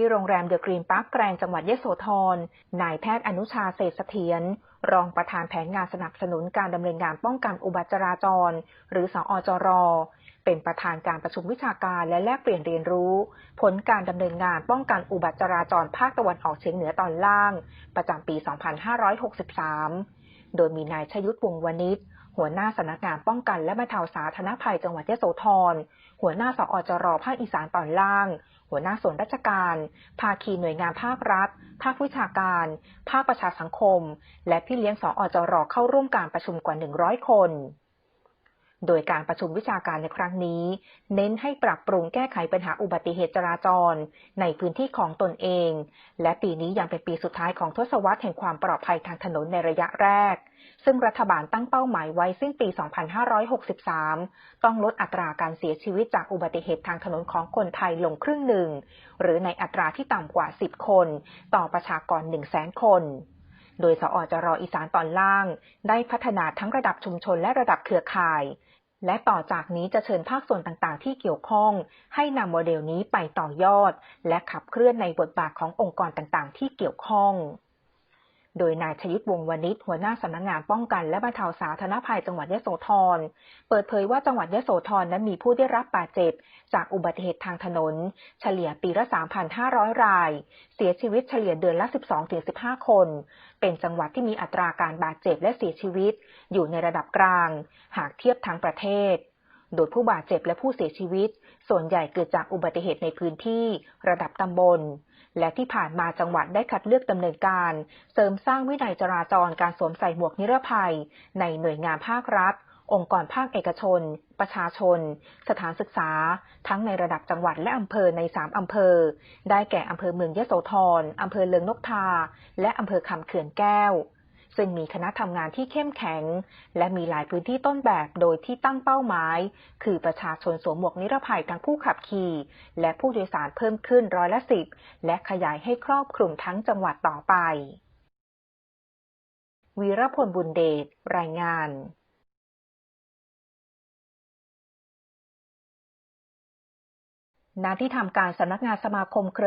ที่โรงแรมเดอะกรีนพาร์คแกรนจังหวัดยโสธร นายแพทย์อนุชาเศษเสถียรรองประธานแผนงานสนับสนุนการดำเนินงานป้องกันอุบัติจราจร หรือสอจร เป็นประธานการประชุมวิชาการและแลกเปลี่ยนเรียนรู้ ผลการดำเนินงานป้องกันอุบัติจราจรภาคตะวันออกเฉียงเหนือตอนล่าง ประจำปี 2563 โดยมีนายชยุทธวงวณิช หัวหน้าสำนักงานป้องกันและบรรเทาสาธารณภัยจังหวัดยโสธร หัวหน้าสอจรภาคอีสานตอนล่าง หัวหน้าส่วนราชการ ภาคีหน่วยงานภาครัฐ ภาควิชาการ ภาคประชาสังคม และพี่เลี้ยงสอจรเข้าร่วมการประชุมกว่า 100 คน โดยการประชุมวิชาการในครั้งนี้ เน้นให้ปรับปรุงแก้ไขปัญหาอุบัติเหตุจราจร ในพื้นที่ของตนเอง และปีนี้ยังเป็นปีสุดท้ายของทศวรรษแห่งความปลอดภัยทางถนนในระยะแรก ซึ่งรัฐบาลตั้งเป้าหมายไว้สิ้นปี 2563 ต้องลดอัตราการเสียชีวิตจากอุบัติเหตุทางถนนของคนไทยลงครึ่งหนึ่ง หรือในอัตราที่ต่ำกว่า 10 คน ต่อประชากร 100,000 คน โดยสอจรอีสานตอนล่าง ได้พัฒนาทั้งระดับชุมชนและระดับเครือข่าย และต่อจากนี้จะเชิญภาคส่วนต่างๆ ที่เกี่ยวข้อง ให้นำโมเดลนี้ไปต่อยอด และขับเคลื่อนในบทบาทขององค์กรต่างๆ ที่เกี่ยวข้อง โดยนายชยุทธวงวณิชหัวหน้าสำนักงานป้องกันและบรรเทาสาธารณภัยจังหวัดยโสธร เปิดเผยว่าจังหวัดยโสธรนั้นมีผู้ได้รับบาดเจ็บ จากอุบัติเหตุทางถนน เฉลี่ยปีละ 3,500 ราย เสียชีวิตเฉลี่ยเดือนละ 12-15 คน เป็นจังหวัดที่มีอัตราการบาดเจ็บและเสียชีวิต อยู่ในระดับกลาง หากเทียบทั้งประเทศ โดยผู้บาดเจ็บและผู้เสียชีวิต ส่วนใหญ่เกิดจากอุบัติเหตุในพื้นที่ระดับตำบล และที่ผ่านมาจังหวัดได้คัดเลือกดำเนินการ เสริมสร้างวินัยจราจรการสวมใส่หมวกนิรภัย ในหน่วยงานภาครัฐ องค์กรภาคเอกชน ประชาชน สถานศึกษา ทั้งในระดับจังหวัดและอำเภอใน 3 อำเภอ ได้แก่อำเภอเมืองยะโสธรอำเภอเลืองนกทา และอำเภอคำเขื่อนแก้ว ซึ่งมีคณะทำงานที่เข้มแข็ง และมีหลายพื้นที่ต้นแบบโดยที่ตั้งเป้าหมาย คือประชาชนสวมหมวกนิรภัยทั้งผู้ขับขี่ และผู้โดยสารเพิ่มขึ้นร้อยละสิบและขยายให้ครอบคลุมทั้งจังหวัดต่อไป วีรพลบุญเดชรายงานณที่ทำการสำนักงานสมาคมเครือ